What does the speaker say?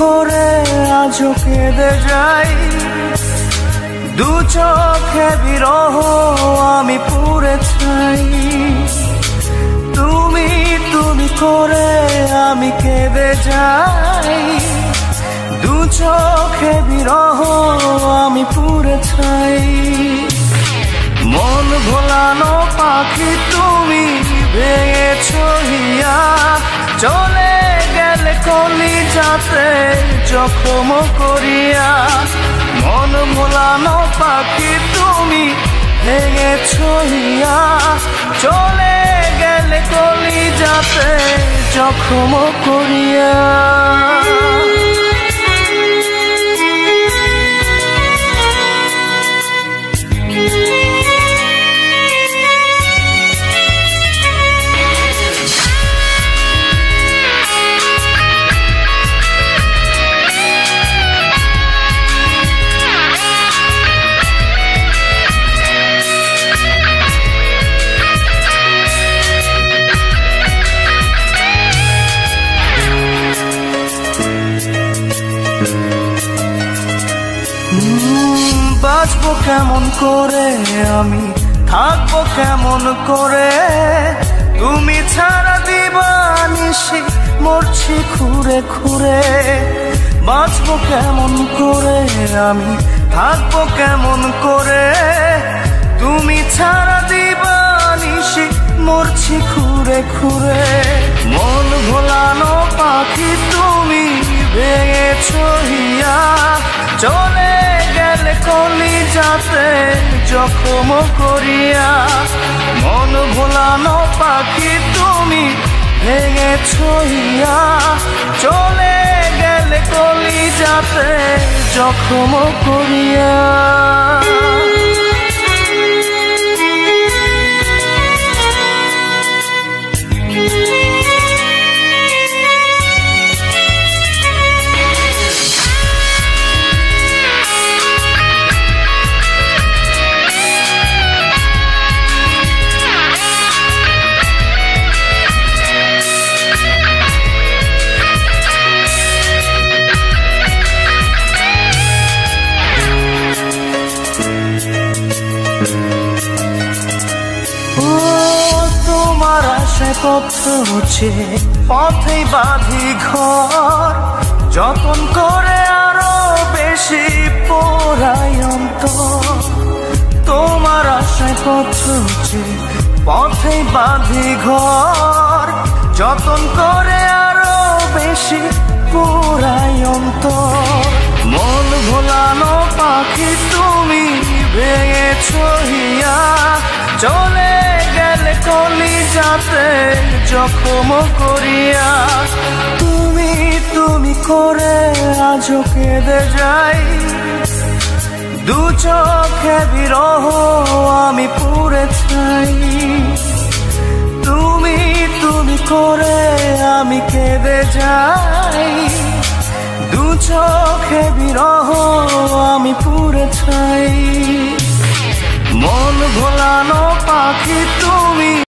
করে আজও কেঁদে যাই। দু চোখে বিরহ আমি পুরে চাই। তুমি তুমি করে আমি কেঁদে যাই। দু চোখে বিরহ আমি পুরে চাই। মন ভোলানো পাখি তুমি ভেঙেছ হিয়া। চলে গেলে কলি যাতে জখম করিয়া মন ভোলানো পাখি তুমি ভেঙে ছইয়া চলে গেলে কলি যাতে জখম করিয়া। বাঁচবো কেমন করে? আমি থাকব কেমন করে? তুমি ছাড়া দিবানিসি মরছি খুঁড়ে খুঁড়ে। বাঁচবো কেমন করে? আমি থাকব কেমন করে? তুমি ছাড়া দিবানিসি মরছি খুঁড়ে খুঁড়ে। মন ভোলানো পাখি তুমি ভেঙেছ হিয়া চলে গেলে কলি যাতে জখম করিয়া। মন ভোলানো পাখি তুমি ভেঙে ছুইয়া চলে গেলে কলি যাতে জখম করিয়া। আশায় পথ বাঁধি ঘর, যতন করে আরও বেশি অন্তর। তোমার আশায় হচ্ছে পথেই বাঁধি ঘর, যতন করে আরও বেশি অন্তর। মন ভোলানো পাখি তুমি ভেঙেছ হিয়া, চলে যাতে জখম করিয়া তুমি তুমি করে আজও কেঁদে যাই। দু চোখে বিরহ আমি পুরে চাই। তুমি তুমি করে আমি কেঁদে যাই। দু চোখে বিরহ আমি পুরে চাই।